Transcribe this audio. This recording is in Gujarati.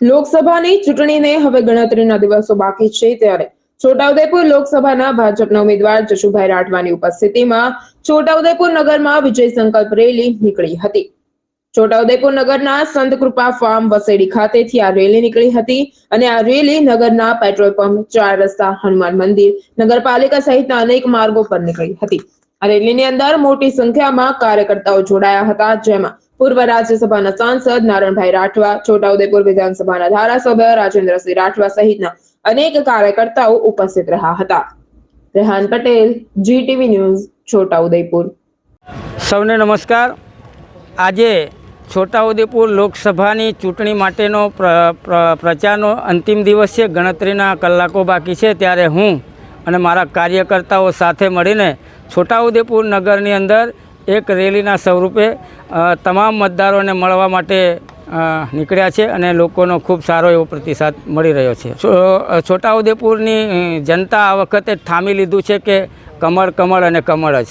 લોકસભાની ચૂંટણીને હવે ગણતરીના દિવસો બાકી છે ત્યારે છોટાઉદેપુર લોકસભાના ભાજપના ઉમેદવાર જશુભાઈ રાઠવાની ઉપસ્થિતિમાં છોટાઉદેપુર નગરમાં વિજય સંકલ્પ રેલી નીકળી હતી. છોટાઉદેપુર નગરના સંત કૃપા ફાર્મ વસેડી ખાતેથી આ રેલી નીકળી હતી અને આ રેલી નગરના પેટ્રોલ પંપ, ચાર રસ્તા, હનુમાન મંદિર, નગરપાલિકા સહિતના અનેક માર્ગો પર નીકળી હતી. આ રેલીની અંદર મોટી સંખ્યામાં કાર્યકર્તાઓ જોડાયા હતા, જેમાં પૂર્વ રાજ્યસભાના સાંસદ નારણભાઈ રાઠવા, છોટાઉદેપુર વિધાનસભાના ધારાસભ્ય રાજેન્દ્રસિંહ રાઠવા સહિતના અનેક કાર્યકર્તાઓ ઉપસ્થિત રહ્યા હતા. Rehan Patel GTV news, Chhotaudepur. સૌને નમસ્કાર. આજે છોટાઉદેપુર લોકસભાની ચૂંટણી માટેનો પ્ર- પ્ર- પ્રચારનો અંતિમ દિવસ છે, ગણતરીના કલાકો બાકી છે, ત્યારે હું અને મારા કાર્યકર્તાઓ સાથે મળીને છોટાઉદેપુર નગરની અંદર એક રેલીના સ્વરૂપે તમામ મતદારોને મળવા માટે નીકળ્યા છે અને લોકોનો ખૂબ સારો એવો પ્રતિસાદ મળી રહ્યો છે. છોટાઉદેપુરની જનતા આ વખતે ઠામી લીધું છે કે કમળ કમળ અને કમળ જ.